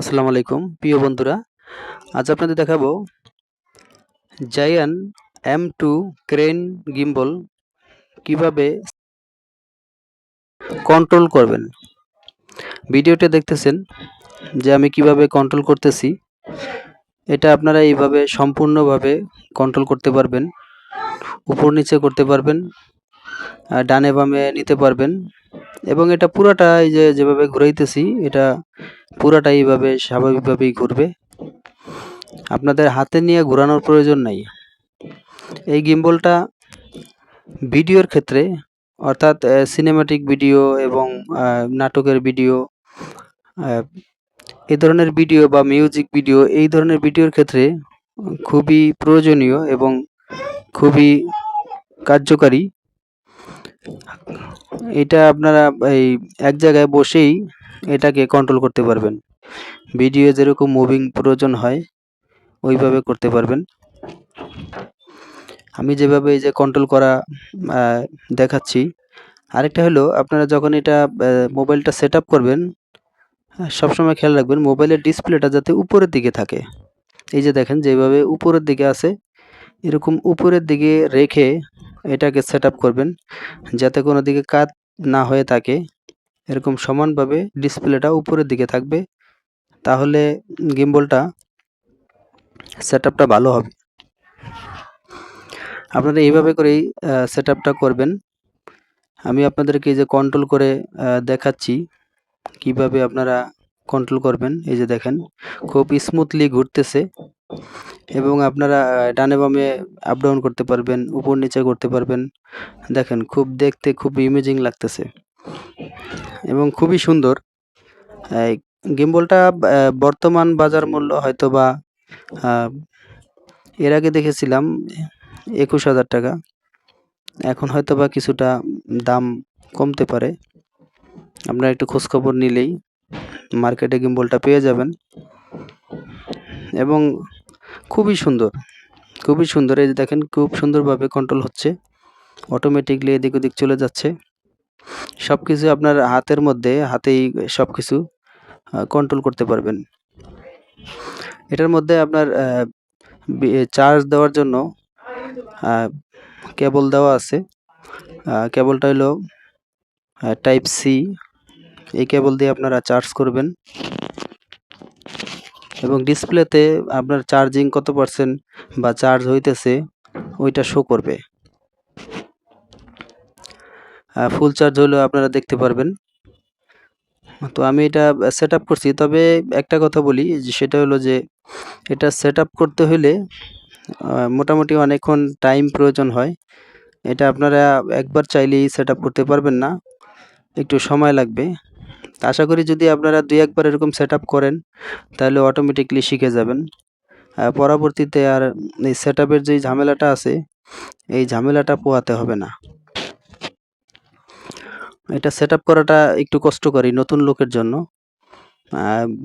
আসসালামু আলাইকুম, প্রিয় বন্ধুরা। আজ আপনাদের দেখাবো Zhiyun M two crane gimbal কীভাবে কন্ট্রোল করবেন। ভিডিওটা দেখতেছেন যে আমি কীভাবে কন্ট্রোল করতেছি। এটা আপনারা এইভাবে সম্পূর্ণভাবে কন্ট্রোল করতে পারবেন, উপর নিচে করতে পারবেন ডানে বামে নিতে পারবেন। এবং এটা পুরাটা এই যে যেভাবে ঘুরাইতেছি, এটা পুরাটা এইভাবে স্বাভাবিকভাবেই ঘুরবে। আপনাদের হাতে নিয়ে ঘোরানোর প্রয়োজন নাই। এই গিম্বলটা ভিডিওর ক্ষেত্রে, অর্থাৎ সিনেমাটিক ভিডিও এবং নাটকের ভিডিও এই ধরনের ভিডিও বা মিউজিক ভিডিও এই ধরনের ভিডিওর ক্ষেত্রে খুবই প্রয়োজনীয় এবং খুবই কার্যকারী। এটা আপনারা এই এক জায়গায় বসেই এটাকে কন্ট্রোল করতে পারবেন। ভিডিও যেরকম মুভিং প্রয়োজন হয় ওইভাবে করতে পারবেন। আমি যেভাবে এই যে কন্ট্রোল করা দেখাচ্ছি আরেকটা হলো আপনারা যখন এটা মোবাইলটা সেট করবেন আহ, সবসময় খেয়াল রাখবেন মোবাইলের ডিসপ্লেটা যাতে উপরের দিকে থাকে। এই যে দেখেন যেভাবে উপরের দিকে আছে এরকম উপরের দিকে রেখে এটাকে সেট করবেন, যাতে কোনো দিকে কাত না হয়ে থাকে। এরকম সমানভাবে ডিসপ্লেটা উপরের দিকে থাকবে, তাহলে গিম্বলটা সেট ভালো হবে। আপনারা এইভাবে করেই সেট করবেন। আমি আপনাদেরকে এই যে কন্ট্রোল করে দেখাচ্ছি কীভাবে আপনারা কন্ট্রোল করবেন, এই যে দেখেন, খুব স্মুথলি ঘুরতেছে। এবং আপনারা ডানে বামে আপ ডাউন করতে পারবেন, উপর নিচে করতে পারবেন। দেখেন, খুব দেখতে খুব ইমেজিং লাগতেছে। এবং খুবই সুন্দর। গিম্বলটা বর্তমান বাজার মূল্য হয়তো বা এর আগে দেখেছিলাম, একুশ হাজার টাকা। এখন হয়তো বা কিছুটা দাম কমতে পারে। আপনারা একটু খোঁজখবর নিলেই মার্কেটে গিম্বলটা পেয়ে যাবেন। এবং খুবই সুন্দর। খুবই সুন্দর। এই যে দেখেন, খুব সুন্দরভাবে কন্ট্রোল হচ্ছে। অটোমেটিকলি এদিক ওদিক চলে যাচ্ছে। সব কিছু আপনার হাতের মধ্যে, হাতেই সব কিছু কন্ট্রোল করতে পারবেন। এটার মধ্যে আপনার চার্জ দেওয়ার জন্য কেবল দেওয়া আছে। কেবলটা হলো টাইপ সি এই কেবল দিয়ে আপনারা চার্জ করবেন। এবং ডিসপ্লেতে আপনার চার্জিং কত পার্সেন্ট বা চার্জ হইতেছে, ওইটা শো করবে। ফুল চার্জ হলেও আপনারা দেখতে পারবেন। তো আমি এটা সেট করছি। তবে একটা কথা বলি সেটা হলো যে এটা সেট করতে হলে মোটামুটি অনেকক্ষণ টাইম প্রয়োজন হয়। এটা আপনারা একবার চাইলেই সেট করতে পারবেন না। একটু সময় লাগবে। আশা করি যদি আপনারা দুই একবার এরকম সেট করেন, তাহলে অটোমেটিকলি শিখে যাবেন। পরবর্তীতে আর এই সেট যে ঝামেলাটা আছে, এই ঝামেলাটা পোহাতে হবে না। এটা সেট করাটা একটু কষ্টকরই নতুন লোকের জন্য।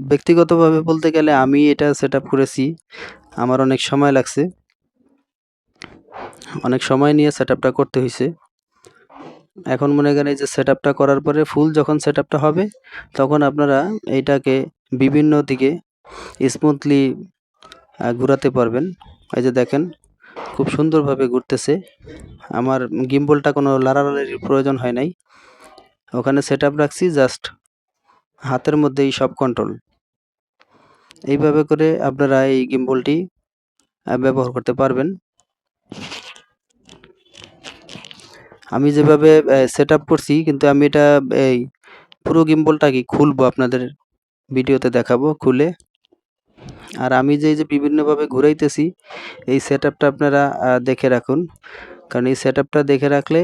ব্যক্তিগতভাবে বলতে গেলে আমি এটা সেট করেছি, আমার অনেক সময় লাগছে। অনেক সময় নিয়ে সেট করতে হয়েছে এখন মনে করেন এই যে সেট আপটা করার পরে ফুল যখন সেট হবে, তখন আপনারা এইটাকে বিভিন্ন দিকে স্মুথলি ঘোরাতে পারবেন। এই যে দেখেন, খুব সুন্দরভাবে ঘুরতেছে। আমার গিম্বলটা কোনো লাড়ালাড়ির প্রয়োজন হয় নাই। ওখানে সেট আপ রাখছি জাস্ট হাতের মধ্যেই সব কন্ট্রোল এইভাবে করে আপনারা এই গিম্বলটি ব্যবহার করতে পারবেন। আমি যেভাবে সেট আপ করছি, কিন্তু আমি এটা, এই পুরো গিম্বলটা কি খুলবো আপনাদের ভিডিওতে দেখাবো খুলে। আর আমি যে যে বিভিন্নভাবে ঘুরাইতেছি, এই সেট আপনারা দেখে রাখুন। কারণ এই সেট দেখে রাখলে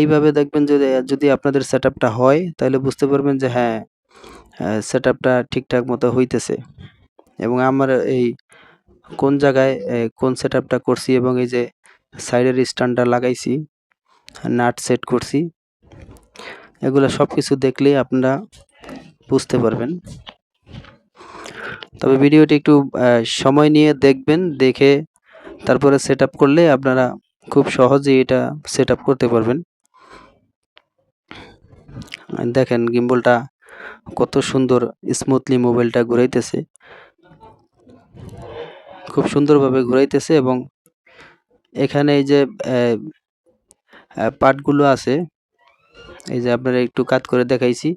এইভাবে দেখবেন যদি যদি আপনাদের সেট হয়, তাহলে বুঝতে পারবেন যে হ্যাঁ সেট ঠিকঠাক মতো হইতেছে। এবং আমার এই কোন জায়গায় কোন সেট করছি এবং এই যে সাইডের স্ট্যান্ডটা লাগাইছি নাট সেট করছি। এগুলো সব কিছু দেখলেই আপনারা বুঝতে পারবেন। তবে ভিডিওটি একটু সময় নিয়ে দেখবেন, দেখে তারপরে সেট করলে আপনারা খুব সহজেই এটা সেট করতে পারবেন। দেখেন গিম্বলটা কত সুন্দর স্মুথলি মোবাইলটা ঘুরাইতেছে। খুব সুন্দরভাবে ঘুরাইতেছে এবং এখানে এই যে পার্টগুলো আছে। এই যে আপনারা একটু কাট করে দেখাইছি।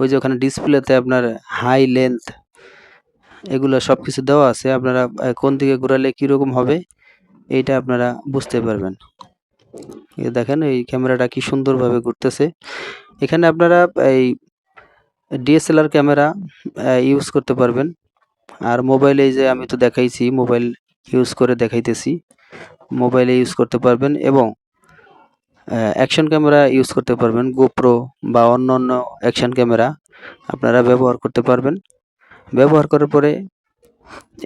ওই যে ওখানে ডিসপ্লেতে আপনার হাই লেন্থ, এগুলো সব কিছু দেওয়া আছে। আপনারা কোন দিকে ঘোরালে কীরকম হবে, এইটা আপনারা বুঝতে পারবেন। এই দেখেন, এই ক্যামেরাটা কি সুন্দরভাবে ঘুরতেছে। এখানে আপনারা এই ডিএসএলআর ক্যামেরা ইউজ করতে পারবেন। আর মোবাইলে যে আমি তো দেখাইছি, মোবাইল ইউজ করে দেখাইতেছি। মোবাইলে ইউজ করতে পারবেন এবং অ্যাকশন ক্যামেরা ইউজ করতে পারবেন গোপ্রো বা অন্য অন্য অ্যাকশন ক্যামেরা আপনারা ব্যবহার করতে পারবেন। ব্যবহার করার পরে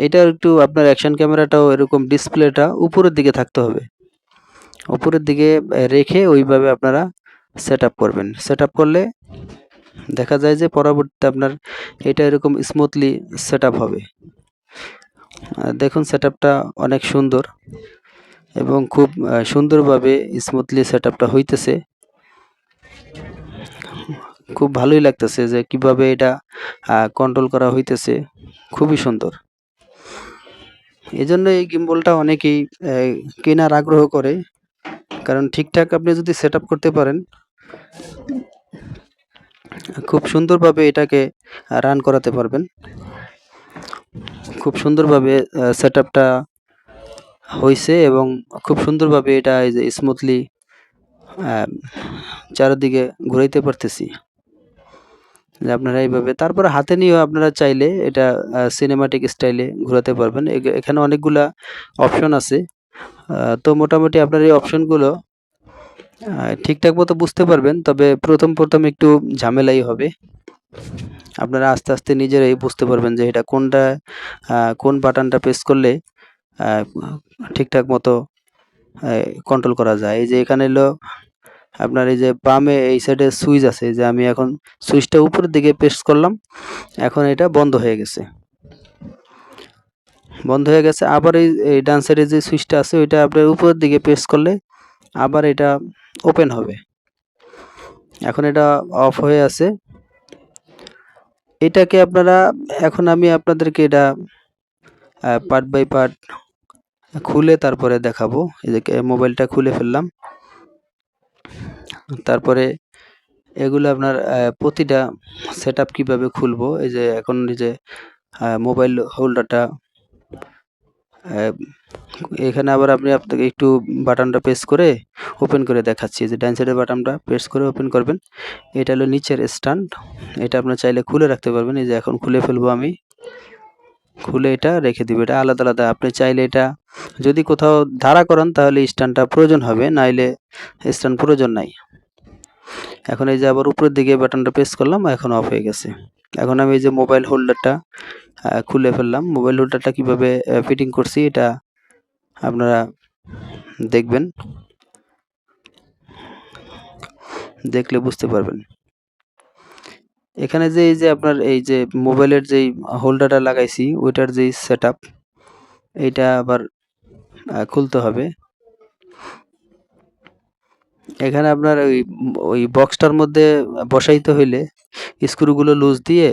এটা একটু আপনার অ্যাকশন ক্যামেরাটাও এরকম ডিসপ্লেটা উপরের দিকে থাকতে হবে। উপরের দিকে রেখে ওইভাবে আপনারা সেট করবেন। সেট করলে দেখা যায় যে পরবর্তীতে আপনার এটা এরকম স্মুথলি সেট হবে। দেখুন সেট অনেক সুন্দর। এবং খুব সুন্দরভাবে স্মুথলি সেট আপটা হইতেছে। খুব ভালোই লাগতেছে যে কীভাবে এটা কন্ট্রোল করা হইতেছে। খুবই সুন্দর। এই জন্য এই গিম্বলটা অনেকেই কেনার আগ্রহ করে। কারণ ঠিকঠাক আপনি যদি সেট করতে পারেন, খুব সুন্দরভাবে এটাকে রান করাতে পারবেন। খুব সুন্দরভাবে সেট আপটা হয়েছে এবং খুব সুন্দরভাবে এটা এই যে স্মুথলি চারিদিকে ঘুরাইতে পারতেছি। যে আপনারা এইভাবে, তারপরে হাতে নিয়েও আপনারা চাইলে এটা সিনেমাটিক স্টাইলে ঘোরাতে পারবেন। এখানে অনেকগুলা অপশন আছে। তো মোটামুটি আপনার এই অপশনগুলো ঠিকঠাক মতো বুঝতে পারবেন, তবে প্রথম প্রথম একটু ঝামেলাই হবে। আপনারা আস্তে আস্তে নিজেরাই বুঝতে পারবেন যে এটা কোনটা কোন বাটনটা প্রেস করলে ঠিকঠাক মতো কন্ট্রোল করা যায়। এই যে এখানে এলো আপনার এই যে বামে এই সাইডে সুইচ আছে যে আমি এখন সুইচটা উপরের দিকে প্রেস করলাম, এখন এটা বন্ধ হয়ে গেছে। বন্ধ হয়ে গেছে, আবার এই এই ডান সাইডে যে সুইচটা আছে, ওইটা আপনার উপরের দিকে প্রেস করলে আবার এটা ওপেন হবে। এখন এটা অফ হয়ে আছে। এটাকে আপনারা, এখন আমি আপনাদেরকে এটা পার্ট বাই পার্ট খুলে তারপরে দেখাবো। যে মোবাইলটা খুলে ফেললাম। তারপরে এগুলো আপনার প্রতিটা সেট আপ কীভাবে খুলবো? এই যে এখন এই যে মোবাইল হোল্ডারটা এখানে আবার আপনি আপনাকে একটু বাটনটা প্রেস করে ওপেন করে দেখাচ্ছি। যে ডান সাইডের বাটনটা প্রেস করে ওপেন করবেন। এটা হলো নিচের স্ট্যান্ড এটা আপনার চাইলে খুলে রাখতে পারবেন। এই যে এখন খুলে ফেলব আমি। খুলে এটা রেখে দিবে, এটা আলাদা আলাদা। আপনি চাইলে এটা যদি কোথাও ধারা করেন, তাহলে স্ট্যান্ডটা প্রয়োজন হবে, নাইলে স্ট্যান্ড প্রয়োজন নাই। এখন এই যে আবার উপরের দিকে বাটনটা প্রেস করলাম, এখন অফ হয়ে গেছে। এখন আমি এই যে মোবাইল হোল্ডারটা খুলে ফেললাম। মোবাইল হোল্ডারটা কীভাবে ফিটিং করছি, এটা আপনারা দেখবেন। দেখলে বুঝতে পারবেন। এখানে যে এই যে আপনার এই যে মোবাইলের যেই হোল্ডারটা লাগাইছি, ওইটার যেই সেট এইটা আবার খুলতে হবে। এখানে আপনার ওই ওই বক্সটার মধ্যে বসাইতে হইলে স্ক্রুগুলো লুজ দিয়ে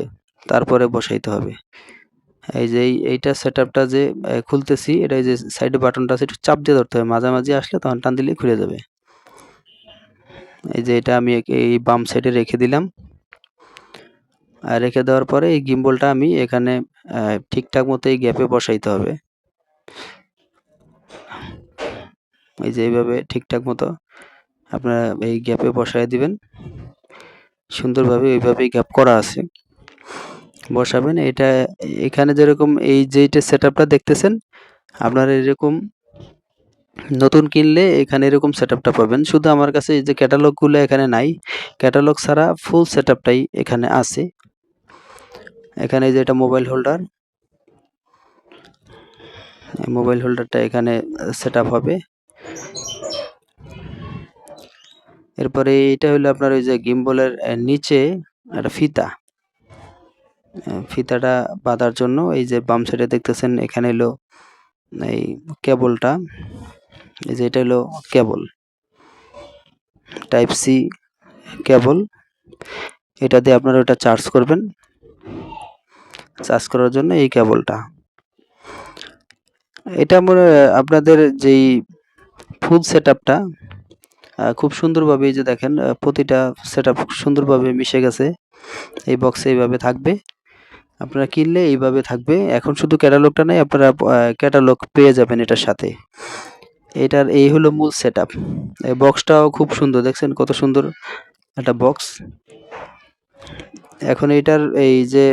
তারপরে বসাইতে হবে। এই যে এইটা সেট যে খুলতেছি, এটা যে সাইডে বাটনটা আছে, একটু চাপ দিয়ে ধরতে হবে। মাঝামাঝি আসলে তখন টান দিলেই খুলে যাবে। এই যে এটা আমি এই বাম সাইডে রেখে দিলাম। রেখে দেওয়ার পরে এই গিম্বলটা আমি এখানে ঠিকঠাক মতো এই গ্যাপে বসাইতে হবে। এই যে এইভাবে ঠিকঠাক মতো আপনারা এই গ্যাপে বসাই দিবেন। সুন্দরভাবে এইভাবেই গ্যাপ করা আছে। বসাবেন, এটা এখানে যেরকম এই যেইটা সেট দেখতেছেন, আপনারা এরকম নতুন কিনলে এখানে এরকম সেটআপটা পাবেন। শুধু আমার কাছে এই যে ক্যাটালগুলো এখানে নাই, ক্যাটালগ ছাড়া ফুল সেটআপটাই এখানে আছে। এখানে যে এটা মোবাইল হোল্ডার মোবাইল হোল্ডারটা এখানে সেট হবে। এরপরে এটা হলো আপনার ওই যে গিম্বলের নিচে একটা ফিতা। ফিতাটা বাঁধার জন্য এই যে বাম সাইডে দেখতেছেন, এখানে হলো এই কেবলটা এই যে এটা হলো কেবল টাইপ সি কেবল এটা দিয়ে আপনারা ওটা চার্জ করবেন। চার্জ করার জন্য এই কেবলটা। এটা মনে আপনাদের যেই ফুল সেট খুব সুন্দরভাবে এই যে দেখেন প্রতিটা সেট সুন্দরভাবে মিশে গেছে। এই বক্সে এইভাবে থাকবে। আপনারা কিনলে এইভাবে থাকবে। এখন শুধু ক্যাটালগটা নেই, আপনারা ক্যাটালগ পেয়ে যাবেন এটার সাথে। এটার, এই হলো মূল সেট এই বক্সটাও খুব সুন্দর, দেখছেন কত সুন্দর একটা বক্স এখন এটার এই যে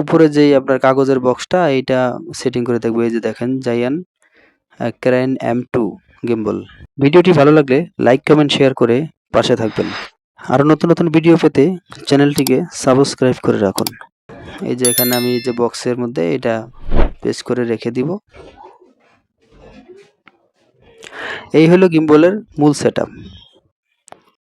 উপরে যেই আপনার কাগজের বক্সটা এইটা সেটিং করে দেখব। এই যে দেখেন Zhiyun crane M two gimbal ভিডিওটি ভালো লাগলে লাইক কমেন্ট শেয়ার করে পাশে থাকবেন। আরও নতুন নতুন ভিডিও পেতে চ্যানেলটিকে সাবস্ক্রাইব করে রাখুন। এই যে এখানে আমি যে বক্সের মধ্যে এটা পেস্ট করে রেখে দিব। এই হলো গিম্বলের মূল সেট